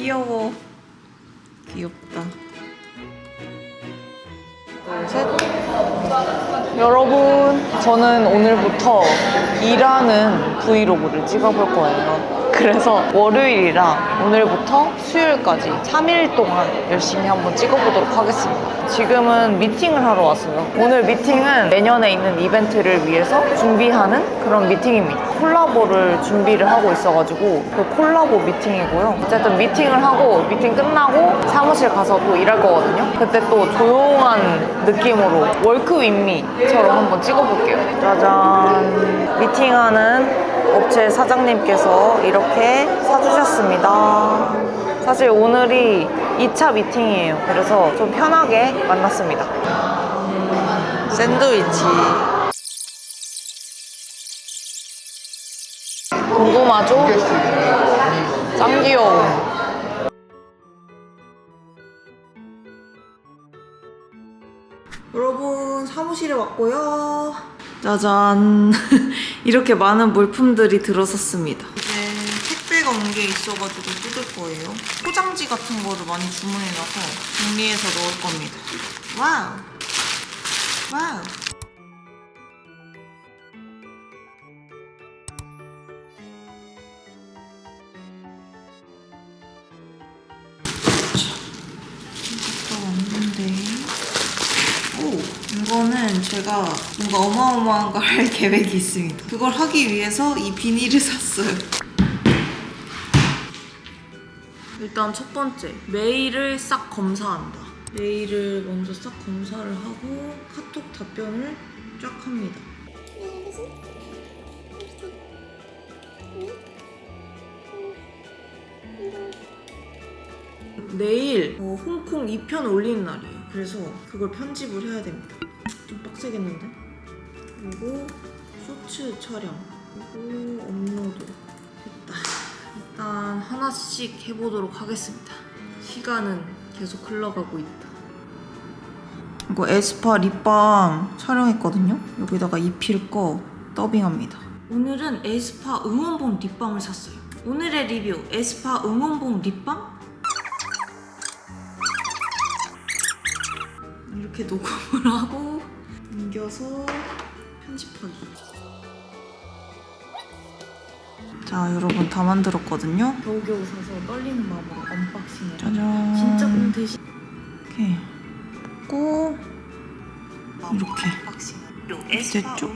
아 귀여워. 귀엽다. 셋. 여러분, 저는 오늘부터 일하는 브이로그를 찍어볼 거예요. 그래서 월요일이랑 오늘부터 수요일까지 3일 동안 열심히 한번 찍어보도록 하겠습니다. 지금은 미팅을 하러 왔어요. 오늘 미팅은 내년에 있는 이벤트를 위해서 준비하는 그런 미팅입니다. 콜라보를 준비를 하고 있어가지고 그 콜라보 미팅이고요. 어쨌든 미팅을 하고 미팅 끝나고 사무실 가서 또 일할 거거든요. 그때 또 조용한 느낌으로 월크 윈미처럼 한번 찍어볼게요. 짜잔. 미팅하는 업체 사장님께서 이렇게 사주셨습니다. 사실 오늘이 2차 미팅이에요. 그래서 좀 편하게 만났습니다. 샌드위치. 궁금하죠? 짱 귀여워. 여러분 사무실에 왔고요. 짜잔. 이렇게 많은 물품들이 들어섰습니다. 이제 택배가 온 게 있어가지고 뜯을 거예요. 포장지 같은 거를 많이 주문해놔서 정리해서 넣을 겁니다. 와우. 와우. 제가 뭔가 어마어마한 걸 할 계획이 있습니다. 그걸 하기 위해서 이 비닐을 샀어요. 일단 첫 번째, 메일을 싹 검사한다. 메일을 먼저 싹 검사를 하고 카톡 답변을 쫙 합니다. 내일 어, 홍콩 2편 올리는 날이에요. 그래서 그걸 편집을 해야 됩니다. 좀 빡세겠는데? 그리고 쇼츠 촬영, 그리고 업로드. 됐다. 일단 하나씩 해보도록 하겠습니다. 시간은 계속 흘러가고 있다. 이거 에스파 립밤 촬영했거든요. 여기다가 입힐 거 더빙합니다. 오늘은 에스파 응원봉 립밤을 샀어요. 오늘의 리뷰 에스파 응원봉 립밤 이렇게 녹음을 하고 옮겨서 편집하기. 자, 여러분 다 만들었거든요. 겨우겨우 사서 떨리는 마음으로 언박싱을. 짜잔. 진짜 공 대신 이렇게 꽂고 이렇게 됐죠?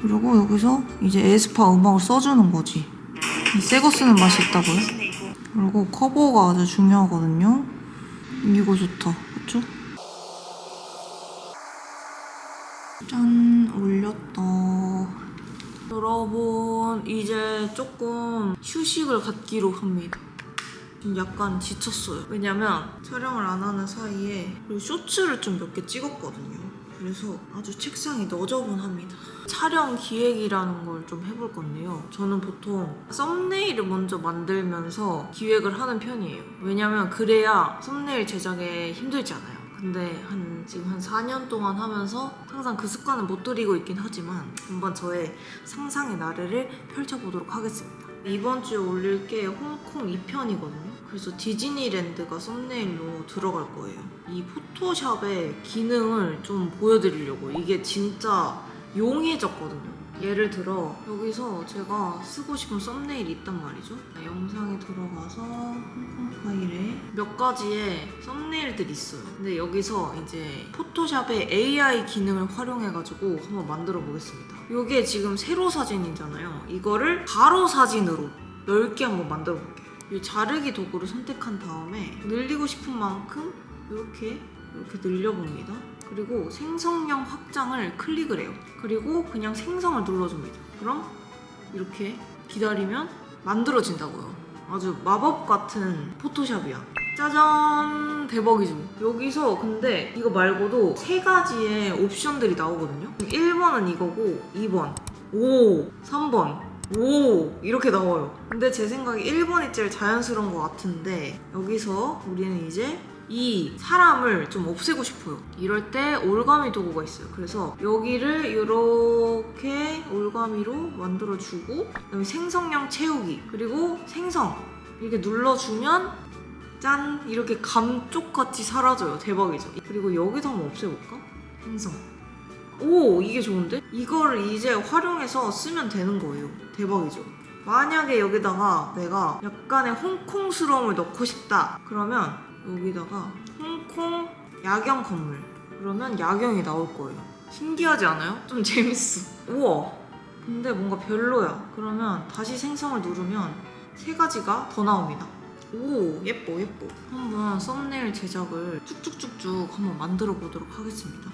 그리고 여기서 이제 에스파 음악을 써주는 거지. 이 새 거 쓰는 맛이 있다고요? 그리고 커버가 아주 중요하거든요. 이거 좋다. 그쵸? 여러분 이제 조금 휴식을 갖기로 합니다. 지금 약간 지쳤어요. 왜냐면 촬영을 안 하는 사이에 그리고 쇼츠를 좀 몇 개 찍었거든요. 그래서 아주 책상이 너저분합니다. 촬영 기획이라는 걸 좀 해볼 건데요. 저는 보통 썸네일을 먼저 만들면서 기획을 하는 편이에요. 왜냐면 그래야 썸네일 제작에 힘들지 않아요 근데 한 지금 한 4년 동안 하면서 항상 그 습관을 못 들이고 있긴 하지만 한번 저의 상상의 나래를 펼쳐보도록 하겠습니다. 이번 주에 올릴 게 홍콩 2편이거든요. 그래서 디즈니랜드가 썸네일로 들어갈 거예요. 이 포토샵의 기능을 좀 보여드리려고 이게 진짜 용이해졌거든요. 예를 들어 여기서 제가 쓰고 싶은 썸네일이 있단 말이죠. 영상에 들어가서 홍콩 파일에 몇 가지의 썸네일들이 있어요. 근데 여기서 이제 포토샵의 AI 기능을 활용해가지고 한번 만들어 보겠습니다. 이게 지금 세로 사진이잖아요. 이거를 가로 사진으로 넓게 한번 만들어 볼게요. 이 자르기 도구를 선택한 다음에 늘리고 싶은 만큼 이렇게 이렇게 늘려봅니다. 그리고 생성형 확장을 클릭을 해요. 그리고 그냥 생성을 눌러줍니다. 그럼 이렇게 기다리면 만들어진다고요. 아주 마법 같은 포토샵이야. 짜잔! 대박이죠? 여기서 근데 이거 말고도 세 가지의 옵션들이 나오거든요. 1번은 이거고, 2번, 5, 3번, 오. 이렇게 나와요. 근데 제 생각에 1번이 제일 자연스러운 것 같은데 여기서 우리는 이제 이 사람을 좀 없애고 싶어요. 이럴 때 올가미 도구가 있어요. 그래서 여기를 이렇게 올가미로 만들어주고 그다음에 생성량 채우기 그리고 생성. 이렇게 눌러주면 짠! 이렇게 감쪽같이 사라져요. 대박이죠. 그리고 여기도 한번 없애볼까? 행성 오 이게 좋은데? 이거를 이제 활용해서 쓰면 되는 거예요. 대박이죠? 만약에 여기다가 내가 약간의 홍콩스러움을 넣고 싶다. 그러면 여기다가 홍콩 야경 건물. 그러면 야경이 나올 거예요. 신기하지 않아요? 좀 재밌어. 우와. 근데 뭔가 별로야. 그러면 다시 생성을 누르면 세 가지가 더 나옵니다. 오 예뻐 예뻐. 한번 썸네일 제작을 쭉쭉쭉쭉 한번 만들어 보도록 하겠습니다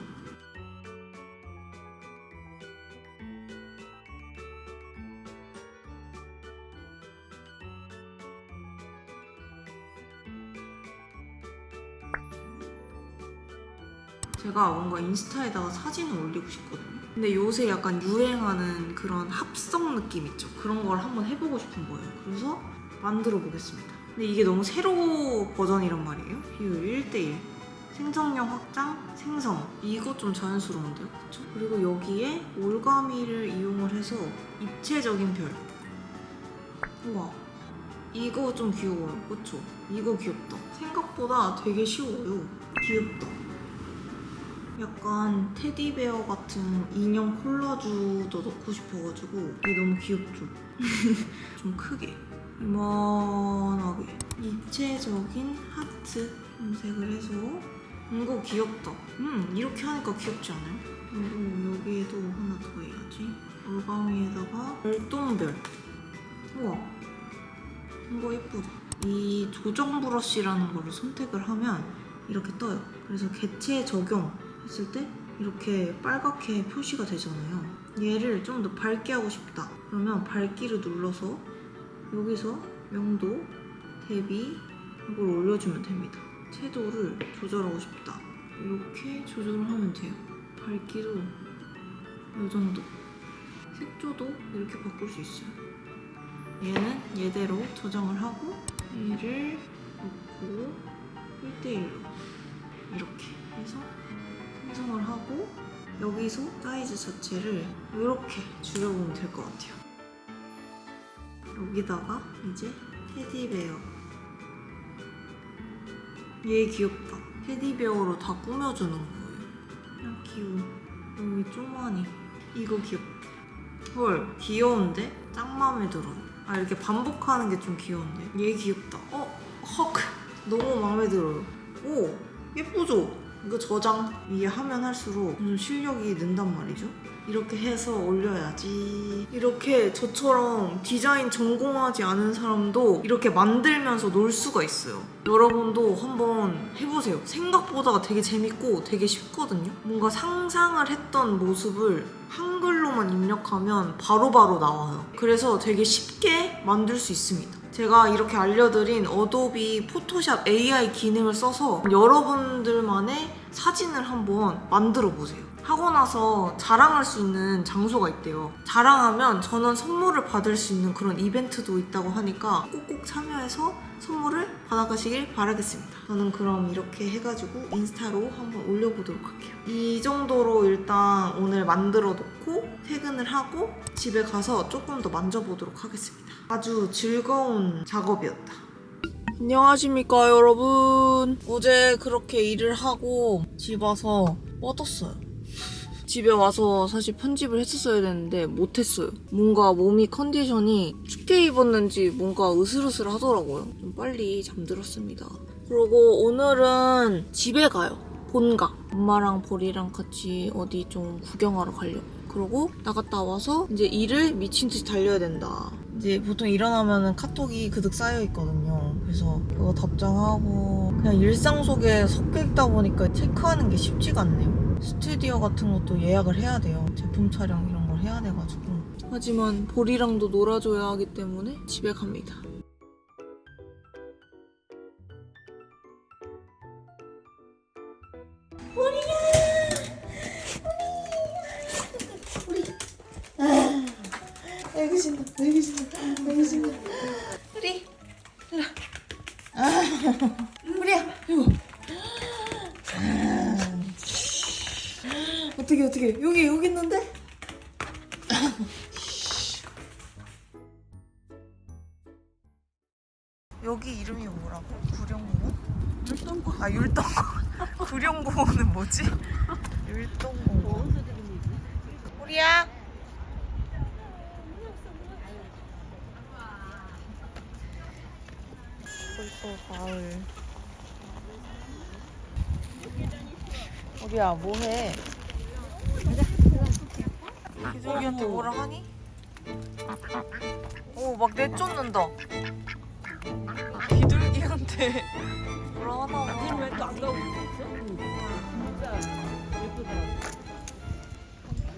제가 뭔가 인스타에다가 사진을 올리고 싶거든요. 근데 요새 약간 유행하는 그런 합성 느낌 있죠? 그런 걸 한번 해보고 싶은 거예요. 그래서 만들어 보겠습니다. 근데 이게 너무 새로 버전이란 말이에요? 비율 1대1 생성력 확장, 생성. 이거 좀 자연스러운데요? 그쵸? 그리고 여기에 올가미를 이용을 해서 입체적인 별. 우와. 이거 좀 귀여워요. 그쵸? 이거 귀엽다. 생각보다 되게 쉬워요. 귀엽다 약간 테디베어 같은 인형 콜라주도 넣고 싶어가지고 이게 너무 귀엽죠? 좀 크게. 이만하게. 입체적인 하트 염색을 해서. 이거 귀엽다. 음 이렇게 하니까 귀엽지 않아요? 그리고 여기에도 하나 더 해야지. 올가미에다가 별똥별. 우와. 이거 예쁘다. 이 조정 브러쉬라는 거를 선택을 하면 이렇게 떠요. 그래서 개체 적용 했을 때 이렇게 빨갛게 표시가 되잖아요. 얘를 좀 더 밝게 하고 싶다. 그러면 밝기를 눌러서 여기서 명도, 대비 이걸 올려주면 됩니다. 채도를 조절하고 싶다. 이렇게 조절을 하면 돼요. 밝기도 이 정도. 색조도 이렇게 바꿀 수 있어요. 얘는 얘대로 조정을 하고 얘를 놓고 1대1로 이렇게 해서 생성을 하고 여기서 사이즈 자체를 이렇게 줄여보면 될 것 같아요. 여기다가 이제 테디베어. 얘 귀엽다. 테디베어로 다 꾸며주는 거예요. 야 귀여워. 여기 쪼마니. 이거 귀엽다. 헐 귀여운데? 짱 마음에 들어요. 아 이렇게 반복하는 게 좀 귀여운데? 얘 귀엽다. 어? 헉! 너무 마음에 들어요. 오! 예쁘죠? 이거 저장 이게 하면 할수록 좀 실력이 는단 말이죠. 이렇게 해서 올려야지. 이렇게 저처럼 디자인 전공하지 않은 사람도 이렇게 만들면서 놀 수가 있어요. 여러분도 한번 해보세요. 생각보다 되게 재밌고 되게 쉽거든요. 뭔가 상상을 했던 모습을 한글로만 입력하면 바로바로 나와요. 그래서 되게 쉽게 만들 수 있습니다. 제가 이렇게 알려드린 어도비 포토샵 AI 기능을 써서 여러분들만의 사진을 한번 만들어 보세요. 하고 나서 자랑할 수 있는 장소가 있대요. 자랑하면 저는 선물을 받을 수 있는 그런 이벤트도 있다고 하니까 꼭꼭 참여해서 선물을 받아가시길 바라겠습니다. 저는 그럼 이렇게 해가지고 인스타로 한번 올려보도록 할게요. 이 정도로 일단 오늘 만들어 놓고 퇴근을 하고 집에 가서 조금 더 만져보도록 하겠습니다. 아주 즐거운 작업이었다. 안녕하십니까 여러분. 어제 그렇게 일을 하고 집 와서 뻗었어요. 집에 와서 사실 편집을 했었어야 되는데 못했어요. 뭔가 몸이 컨디션이 춥게 입었는지 뭔가 으슬으슬 하더라고요. 좀 빨리 잠들었습니다. 그리고 오늘은 집에 가요. 본가. 엄마랑 보리랑 같이 어디 좀 구경하러 가려고. 그러고 나갔다 와서 이제 일을 미친 듯이 달려야 된다. 이제 보통 일어나면은 카톡이 그득 쌓여 있거든요. 그래서 그거 답장하고 그냥 일상 속에 섞여 있다 보니까 체크하는 게 쉽지가 않네요. 스튜디오 같은 것도 예약을 해야 돼요. 제품 촬영 이런 걸 해야 돼가지고. 하지만 보리랑도 놀아줘야 하기 때문에 집에 갑니다. 여기 신다 여기 신다 여기 신다 우리 일로 우리야 이거 어떻게 어떻게 여기 여기 있는데 여기 이름이 뭐라고? 구룡공원? 율동공원. 아 율동공원. 구룡공원은 뭐지? 율동공원. 우리야. 벌써 가을. 우리야 뭐해? 기저귀한테 뭐라 하니? 오 막 내쫓는다. 비둘기한테 뭐라 하나 봐. 왜또안 가고 있어? 진짜 예쁘더라고.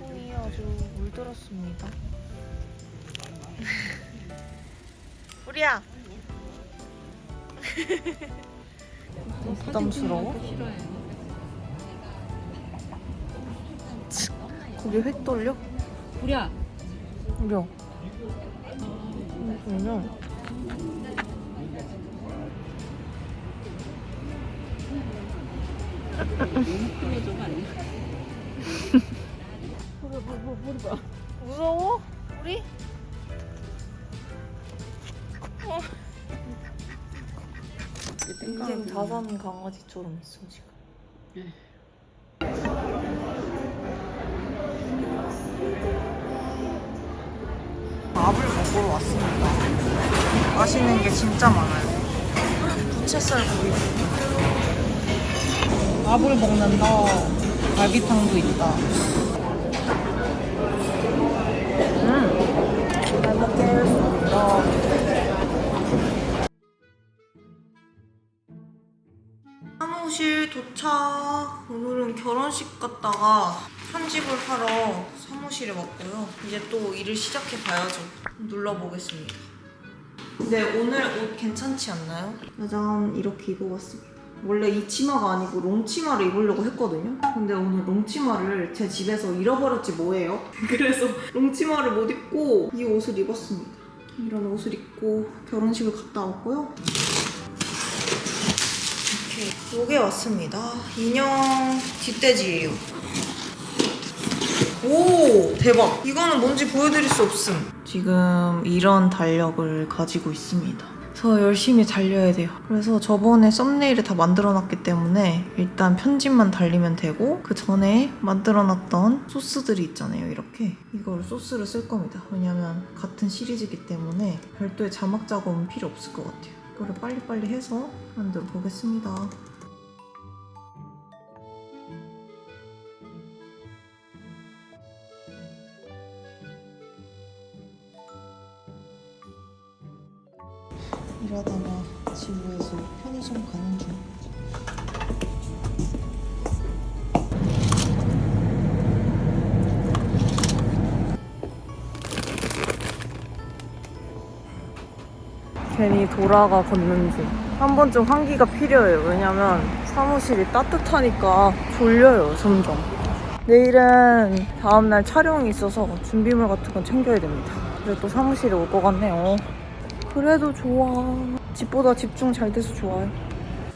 폰이 아주 물들었습니다. 우리야. 부담스러워? 거기 획 돌려? 우리야. 우려. 뭐. 무서워? 우리? 어. 인생 다산 강아지처럼 있어 지금. 밥을 먹으러 왔습니다. 맛있는 게 진짜 많아요. 부채살 구이. 밥을 먹는다. 갈비탕도 있다. 음. 잘 먹겠습니다. 사무실 도착. 오늘은 결혼식 갔다가 편집을 하러 사무실에 왔고요. 이제 또 일을 시작해 봐야죠. 눌러보겠습니다. 근데 오늘 옷 괜찮지 않나요? 짜잔 이렇게 입어봤습니다. 원래 이 치마가 아니고 롱치마를 입으려고 했거든요. 근데 오늘 롱치마를 제 집에서 잃어버렸지 뭐예요. 그래서 롱치마를 못 입고 이 옷을 입었습니다. 이런 옷을 입고 결혼식을 갔다 왔고요. 이렇게 요게 왔습니다. 인형 뒷돼지예요. 오 대박. 이거는 뭔지 보여드릴 수 없음. 지금 이런 달력을 가지고 있습니다. 그래서 열심히 달려야 돼요. 그래서 저번에 썸네일을 다 만들어놨기 때문에 일단 편집만 달리면 되고 그 전에 만들어놨던 소스들이 있잖아요 이렇게. 이걸 소스를 쓸 겁니다. 왜냐면 같은 시리즈이기 때문에 별도의 자막 작업은 필요 없을 것 같아요. 이거를 빨리빨리 해서 만들어 보겠습니다 일하다가 지구에서 편의점 가는 중. 괜히 돌아가 걷는 중. 한 번쯤 환기가 필요해요. 왜냐면 사무실이 따뜻하니까 졸려요, 점점. 내일은 다음날 촬영이 있어서 준비물 같은 건 챙겨야 됩니다. 그래서 또 사무실에 올 것 같네요. 그래도 좋아. 집보다 집중 잘 돼서 좋아요.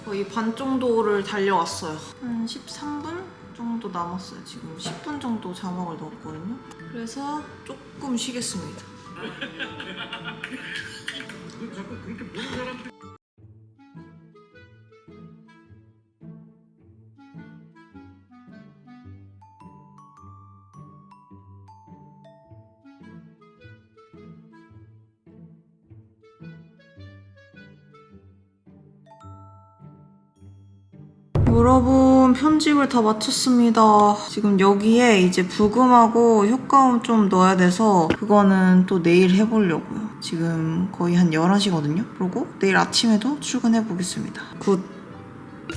거의 반 정도를 달려왔어요. 한 13분 정도 남았어요. 지금 10분 정도 자막을 넣었거든요. 그래서 조금 쉬겠습니다. 여러분 편집을 다 마쳤습니다. 지금 여기에 이제 부금하고 효과음 좀 넣어야 돼서 그거는 또 내일 해보려고요. 지금 거의 한 11시거든요. 그리고 내일 아침에도 출근해 보겠습니다. 굿.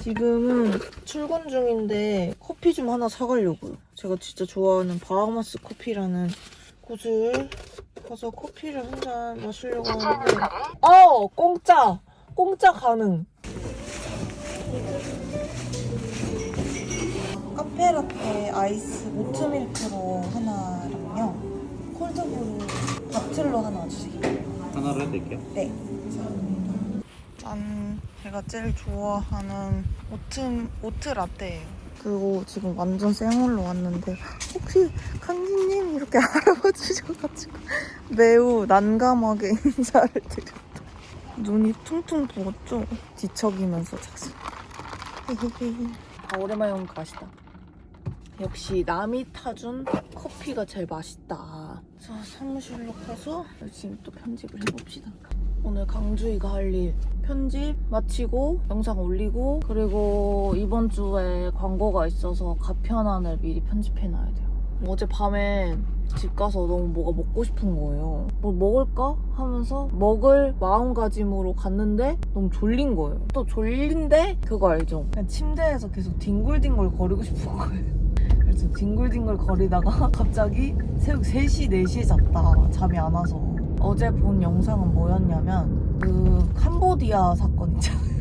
지금은 출근 중인데 커피 좀 하나 사가려고요. 제가 진짜 좋아하는 바하마스 커피라는 곳을 가서 커피를 한 잔 마시려고 하는데 어! 공짜! 공짜 가능! 카페라떼 아이스 오트밀크로 하나랑요 콜드브루 바틀로 하나 주세요 하나로 해드릴게요. 네 감사합니다 짠 제가 제일 좋아하는 오트, 오트 라떼예요 그리고 지금 완전 생얼로 왔는데 혹시 강진님 이렇게 알아봐 주셔가지고 매우 난감하게 인사를 드렸다 눈이 퉁퉁 부었죠? 뒤척이면서. 아, 오랜만에 온 가시다. 역시 남이 타준 커피가 제일 맛있다. 자, 사무실로 가서 열심히 또 편집을 해봅시다. 오늘 강주희가 할 일 편집 마치고 영상 올리고 그리고 이번 주에 광고가 있어서 가편안을 미리 편집해놔야 돼요. 어제 밤에 집 가서 너무 뭐가 먹고 싶은 거예요. 뭘 먹을까 하면서 먹을 마음가짐으로 갔는데 너무 졸린 거예요. 또 졸린데 그거 알죠? 그냥 침대에서 계속 뒹굴뒹굴 거리고 싶은 거예요. 그래서 뒹굴뒹굴 거리다가 갑자기 새벽 3시, 4시에 잤다. 잠이 안 와서. 어제 본 영상은 뭐였냐면 그 캄보디아 사건 있잖아요.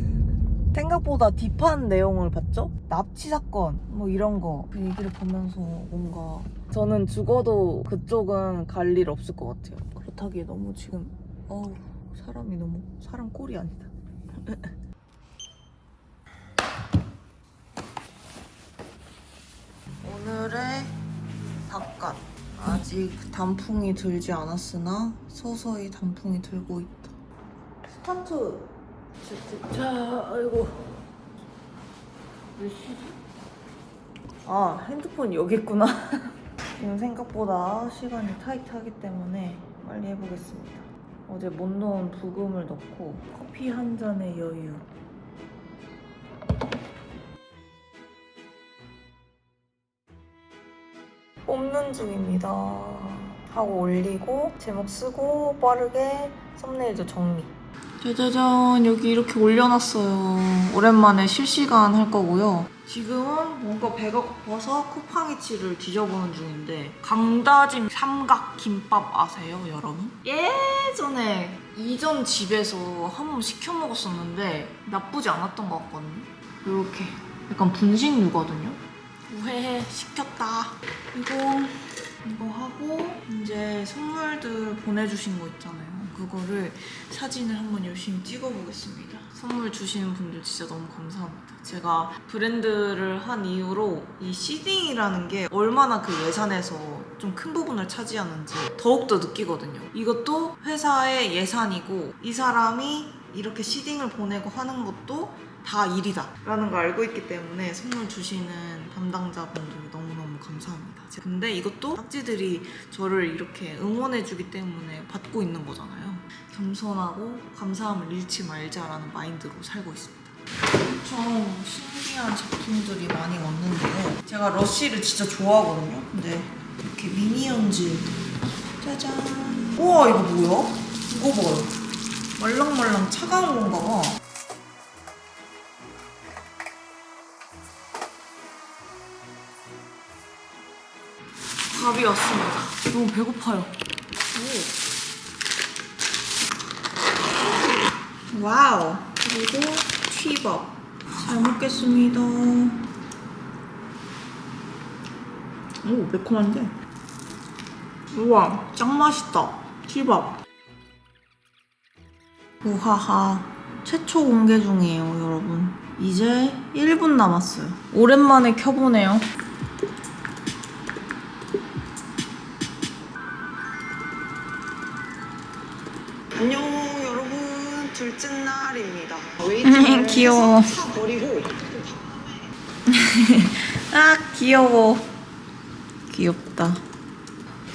생각보다 딥한 내용을 봤죠? 납치 사건 뭐 이런 거 그 얘기를 보면서 뭔가 저는 죽어도 그쪽은 갈 일 없을 것 같아요. 그렇다기에 너무 지금 어우 사람이 너무 사람 꼴이 아니다. 오늘의 바깥 아직 단풍이 들지 않았으나 서서히 단풍이 들고 있다. 스타트. 자, 아이고. 몇 시지? 아, 핸드폰 여기 있구나. 지금 생각보다 시간이 타이트하기 때문에 빨리 해보겠습니다. 어제 못 넣은 부금을 넣고 커피 한 잔의 여유. 뽑는 중입니다. 하고 올리고 제목 쓰고 빠르게 썸네일도 정리. 짜자잔 여기 이렇게 올려놨어요. 오랜만에 실시간 할 거고요. 지금은 뭔가 배가 고파서 쿠팡이치를 뒤져보는 중인데 강다짐 삼각 김밥 아세요 여러분? 예전에 이전 집에서 한 번 시켜 먹었었는데 나쁘지 않았던 것 같거든요. 이렇게 약간 분식류거든요. 우회해 시켰다. 이거 이거 하고 이제 선물들 보내주신 거 있잖아요. 그거를 사진을 한번 열심히 찍어보겠습니다. 선물 주시는 분들 진짜 너무 감사합니다. 제가 브랜드를 한 이후로 이 시딩이라는 게 얼마나 그 예산에서 좀 큰 부분을 차지하는지 더욱더 느끼거든요. 이것도 회사의 예산이고 이 사람이 이렇게 시딩을 보내고 하는 것도 다 일이다 라는 걸 알고 있기 때문에 선물 주시는 담당자분들 너무너무 감사합니다. 근데 이것도 딱지들이 저를 이렇게 응원해 주기 때문에 받고 있는 거잖아요. 겸손하고 감사함을 잃지 말자라는 마인드로 살고 있습니다. 엄청 신기한 제품들이 많이 왔는데요. 제가 러쉬를 진짜 좋아하거든요. 근데 이렇게 미니언즈 짜잔. 우와 이거 뭐야? 이거 봐요. 말랑말랑 차가운 건가 봐 밥이 왔습니다. 너무 배고파요. 오. 와우. 그리고 튀밥. 잘 먹겠습니다. 오, 매콤한데? 우와, 짱 맛있다. 튀밥. 우하하. 최초 공개 중이에요, 여러분. 이제 1분 남았어요. 오랜만에 켜보네요. 둘째 날입니다. 귀여워. 버리고 아 귀여워. 귀엽다.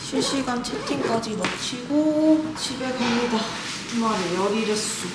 실시간 채팅까지 마치고 집에 갑니다. 주말에 열일했어.